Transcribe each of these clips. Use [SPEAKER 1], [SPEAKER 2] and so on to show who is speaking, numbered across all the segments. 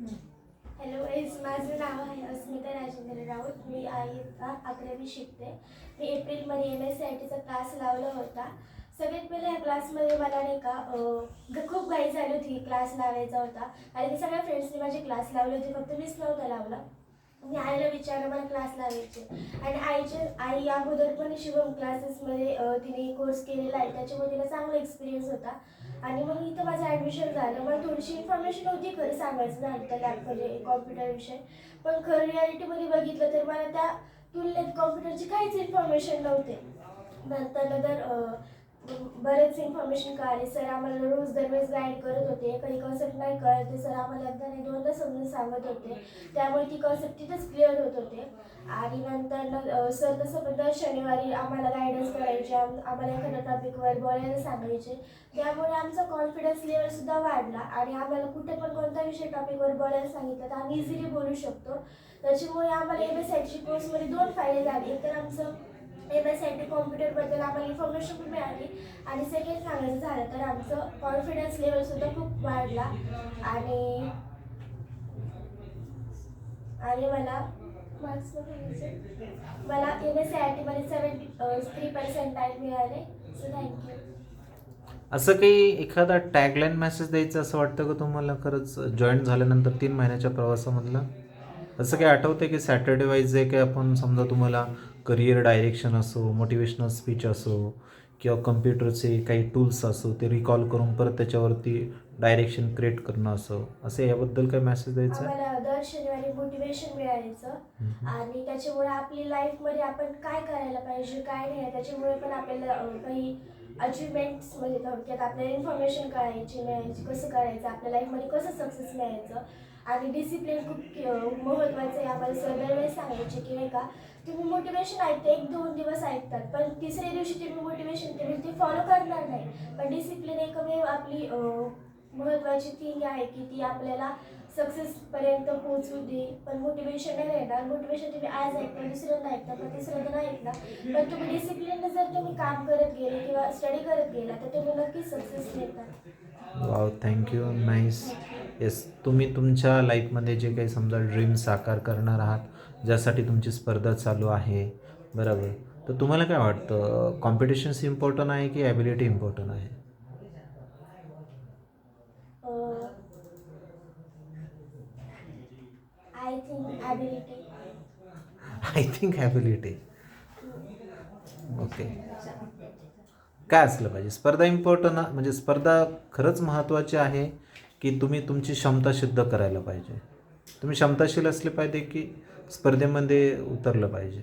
[SPEAKER 1] Hello S माझं नाव आहे अस्मिता राजेंद्र राऊत. मी इयत्ता अकरावी शिकते. मी एप्रिलमध्ये एम एस सी आय टीचा क्लास लावला होता. सगळ्यात पहिले या क्लासमध्ये मला नाही का खूप घाई झाली होती क्लास लावायचा होता. आणि मी सगळ्या फ्रेंड्सनी माझे क्लास लावले होते. फक्त मीच नव्हता लावला. मी आईला विचारलं मला क्लास लावायचे आणि आईचे आई अगोदर पण शिवम क्लासेसमध्ये तिने कोर्स केलेला आहे. त्याच्यामुळे तिला चांगला एक्सपिरियन्स होता. आणि मग इथं माझं ॲडमिशन झालं. मला थोडीशी इन्फॉर्मेशन होती खरं सांगायचं झालं त्या म्हणजे कॉम्प्युटर विषय. पण खरं रियालिटीमध्ये बघितलं तर मला त्या तुलनेत कॉम्प्युटरची काहीच इन्फॉर्मेशन नव्हते. नंतर नंतर बरेच इन्फॉर्मेशन कळाले सर आम्हाला रोज दरवेळेस गाईड करत होते. काही कॉन्सेप्ट नाही कळत सर आम्हाला एकदा नाही दोनदा समजून सांगत होते. त्यामुळे ती कॉन्सेप्ट तिथेच क्लिअर होत होते. आणि नंतर सर तसं पण दर शनिवारी आम्हाला गायडन्स करायचे. आम्हाला एखाद्या टॉपिकवर बोलायला सांगायचे. त्यामुळे आमचा कॉन्फिडन्स लेवल सुद्धा वाढला. आणि आम्हाला कुठे पण कोणता विषय टॉपिकवर बोलायला सांगितलं तर आम्ही इझिली बोलू शकतो. त्याच्यामुळे आम्हाला एम एस आय कोर्समध्ये दोन फायदे झाले एक तर आमचं एम एस आय टी कॉम्प्युटरबद्दल आम्हाला इन्फॉर्मेशन पण मिळाली. आणि सेकंड सांगायचं झालं तर आमचं कॉन्फिडन्स लेवल सुद्धा खूप वाढला. आणि आणि मला मार्क्स मला एम एस आय टीमध्ये सेवन्टी थ्री पर्सेंट पर्सेंटाईल मिळाले. सो थँक्यू
[SPEAKER 2] असं काही एखादा टॅगलाईन मेसेज द्यायचा असं वाटतं का तुम्हाला? खरंच जॉईन झाल्यानंतर तीन महिन्याच्या प्रवासामधला? असं काही आठवतं की सॅटर्डे वाईज जे काही आपण समजा तुम्हाला करिअर डायरेक्शन असो मोटिवेशनल स्पीच असो किंवा कम्प्युटरचे काही टूल्स असो ते रिकॉल करून परत त्याच्यावरती डायरेक्शन क्रिएट करणं असं असं याबद्दल काही मेसेज द्यायचं
[SPEAKER 1] आम्हाला दर शनिवारी मोटिवेशन मिळायचं. आणि त्याच्यामुळे आपली लाईफमध्ये आपण काय करायला पाहिजे काय नाही त्याच्यामुळे पण आपल्याला काही अचिव्हमेंट्स म्हणजे थोडक्यात आपल्याला इन्फॉर्मेशन कळायची मिळायची कसं करायचं आपल्या लाईफमध्ये कसं सक्सेस मिळायचं आणि डिसिप्लिन खूप महत्त्वाचं आहे. आम्हाला सर दरवेळेस सांगायचे की नाही का तुम्ही मोटिवेशन ऐकता एक दोन दिवस ऐकतात पण तिसऱ्या दिवशी तुम्ही मोटिवेशन तुम्ही ते फॉलो करणार नाही. पण डिसिप्लिन एकमेव आपली अं, महत्त्वाची थिंग आहे की ती आपल्याला सक्सेसपर्यंत पोहोचू दे. पण मोटिवेशन नाही राहणार. मोटिवेशन तुम्ही आज ऐकता दुसऱ्यांदा ऐकता पण तिसऱ्यांदा नाही ऐकता पण तुम्ही डिसिप्लिन जर तुम्ही काम करत गेले किंवा स्टडी करत गेला तर तुम्ही नक्कीच सक्सेस मिळतात
[SPEAKER 2] थँक्यू नाईस येस तुम्ही तुमच्या लाईफमध्ये जे काही समजा ड्रीम साकार करणार आहात ज्यासाठी तुमची स्पर्धा चालू आहे बरोबर? तर तुम्हाला काय वाटतं कॉम्पिटिशन्स इम्पॉर्टंट आहे की ॲबिलिटी इम्पॉर्टंट आहे?
[SPEAKER 1] आय थिंक ॲबिलिटी
[SPEAKER 2] ओके काय असलं पाहिजे? स्पर्धा इम्पॉर्टंट म्हणजे स्पर्धा खरंच महत्त्वाची आहे. की तुम्ही तुमची क्षमता सिद्ध करायला पाहिजे. तुम्ही क्षमताशील असले पाहिजे की स्पर्धेमध्ये उतरलं पाहिजे.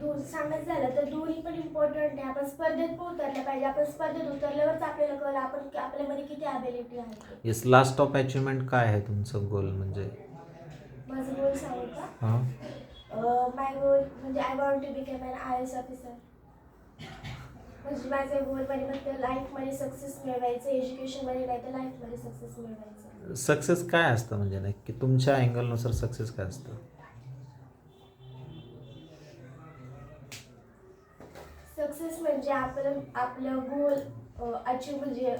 [SPEAKER 1] दूर सांगायचं झालं तर दोन्ही पण इम्पॉर्टंट आहे. आपण स्पर्धेत पण उतरलं पाहिजे. आपण स्पर्धेत उतरल्यावरच आपल्याला कळलं आपण आपल्यामध्ये किती ॲबिलिटी आहे.
[SPEAKER 2] येस लास्ट ऑफ अचिव्हमेंट काय आहे तुमचं गोल म्हणजे?
[SPEAKER 1] माझं गोल सांगू का?
[SPEAKER 2] हां.
[SPEAKER 1] माय गोल म्हणजे I want to become an I S officer म्हणजे माझं गोल म्हणजे फक्त लाईफमध्ये सक्सेस मिळवायचं एज्युकेशनमध्ये नाही तर लाईफमध्ये सक्सेस मिळवायचं.
[SPEAKER 2] सक्सेस काय असतं म्हणजे नक्की तुमच्या अँगलनुसार सक्सेस काय असतं?
[SPEAKER 1] सक्सेस म्हणजे आपलं आपलं गोल अचीव म्हणजे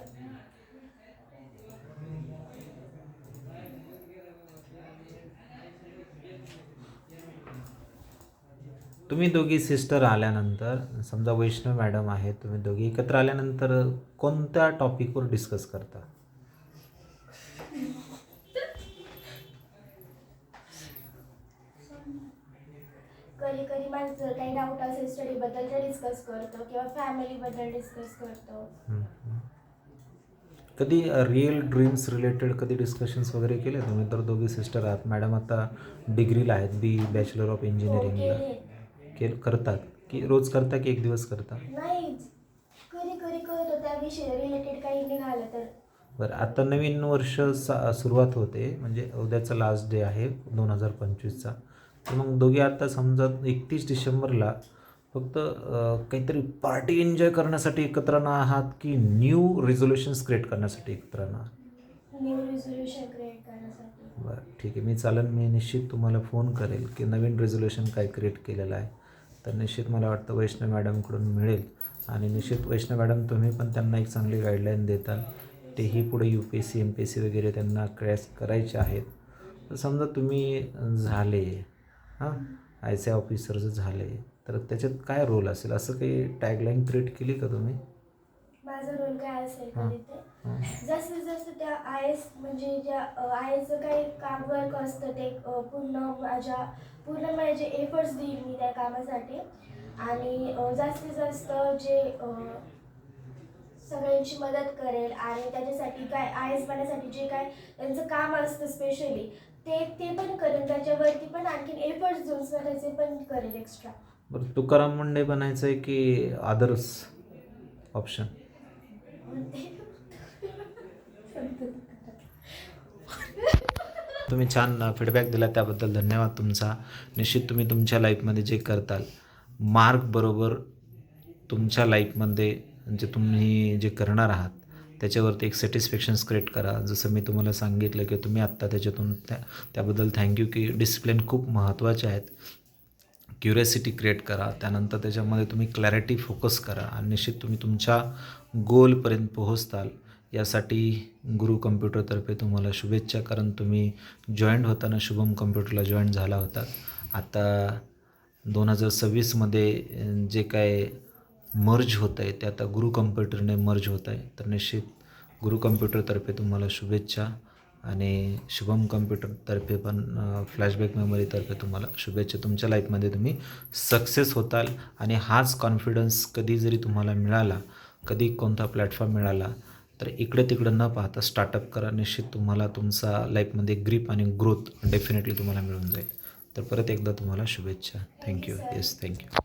[SPEAKER 2] तुम्ही दोघी सिस्टर आल्यानंतर समजा वैष्णव मॅडम आहेत तुम्ही दोघी एकत्र आल्यानंतर कोणत्या टॉपिकवर डिस्कस करता?
[SPEAKER 1] कधी कधी माझं काही डाऊट असेल स्टडीबद्दल ते डिस्कस करतो किंवा फॅमिलीबद्दल डिस्कस करतो.
[SPEAKER 2] कधी रिअल ड्रीम्स रिलेटेड कधी डिस्कशन्स वगैरे केले तुम्ही? तर दोघी सिस्टर आहात. मॅडम आता डिग्रीला आहेत बी बॅचलर ऑफ इंजिनिअरिंगला
[SPEAKER 1] केले
[SPEAKER 2] के करतात? की रोज करता की एक दिवस करता?
[SPEAKER 1] नाहीच. कधी कधी करतो त्या विषय रिलेटेड काही निघालं तर
[SPEAKER 2] बरं आता नवीन वर्ष सा सुरुवात होते. म्हणजे उद्याचा लास्ट डे आहे दोन हजार पंचवीसचा. तर मग दोघे आता समजा एकतीस डिसेंबरला फक्त अं, काहीतरी पार्टी एन्जॉय करण्यासाठी एकत्र येणार आहात की न्यू रिझोल्युशन्स क्रिएट करण्यासाठी एकत्र आहात?
[SPEAKER 1] न्यू रिझोल्युशन क्रिएट करण्यासाठी.
[SPEAKER 2] बरं ठीक आहे. मी चालेल मी निश्चित तुम्हाला फोन करेल की नवीन रेझोल्युशन काय क्रिएट केलेलं आहे. तर निश्चित मला वाटतं वैष्णव मॅडमकडून मिळेल. आणि निश्चित वैष्णव मॅडम तुम्ही पण त्यांना एक चांगली गाईडलाईन देताल. तेही पुढे U P S C M P S C वगैरे त्यांना क्रॅश करायचे आहेत. तर समजा तुम्ही झाले हां आय सी ऑफिसर जर झाले तर त्याच्यात काय रोल असेल? असं काही टॅगलाईन क्रिएट केली का तुम्ही?
[SPEAKER 1] माझा रोल काय असेल
[SPEAKER 2] हां.
[SPEAKER 1] कधी ते
[SPEAKER 2] हां.
[SPEAKER 1] जसं जसं त्या आय एस म्हणजे ज्या आय एसचं काही काम वर्क असतं ते पूर्ण माझ्या पूर्ण माझे एफर्ट्स देईल मी त्या कामासाठी आणि जास्तीत जास्त जे सगळ्यांची मदत करेल आणि त्याच्यासाठी काय आय एस बनण्यासाठी जे काय त्यांचं काम असतं स्पेशली ते ते पण करेल त्याच्यावरती पण आणखीन एफर्ट्स देऊन स्वतःचे पण करेल एक्स्ट्रा
[SPEAKER 2] बरं तुकाराम मुंडे बनायचं आहे की अदर्स ऑप्शन तुम्ही छान फीडबॅक दिला त्याबद्दल धन्यवाद तुमचा. निश्चित तुम्ही तुमच्या लाईफमध्ये जे करताल मार्क बरोबर तुमच्या लाईफमध्ये जे तुम्ही जे करणार आहात त्याच्यावरती एक सॅटिस्फॅक्शन्स क्रिएट करा. जसं मी तुम्हाला सांगितलं की तुम्ही आत्ता त्याच्यातून त्या त्याबद्दल थँक्यू की डिसिप्लिन खूप महत्त्वाचे आहेत. क्युरियसिटी क्रिएट करा त्यानंतर त्याच्यामध्ये तुम्ही क्लॅरिटी फोकस करा आणि निश्चित तुम्ही तुमच्या गोलपर्यंत पोहोचताल. यासाठी गुरु कम्प्युटरतर्फे तुम्हाला शुभेच्छा कारण तुम्ही जॉईंट होताना शुभम कम्प्युटरला जॉईंट झाला होता. आता दोन हजार सव्वीसमध्ये जे काय मर्ज होत आहे ते आता गुरु कम्प्युटरने मर्ज होत आहे तर निश्चित गुरु कम्प्युटरतर्फे तुम्हाला शुभेच्छा. आणि शुभम कम्प्युटरतर्फे पण फ्लॅशबॅक मेमरीतर्फे तुम्हाला शुभेच्छा. तुमच्या लाईफमध्ये तुम्ही सक्सेस होताल आणि हाच कॉन्फिडन्स कधी जरी तुम्हाला मिळाला कधी कोणता प्लॅटफॉर्म मिळाला तर इकडे तिकडं न पाहता स्टार्टअप करा. निश्चित तुम्हाला तुमचा लाईफमध्ये ग्रीप आणि ग्रोथ डेफिनेटली तुम्हाला मिळून जाईल. तर परत एकदा तुम्हाला शुभेच्छा. Thank you yes thank you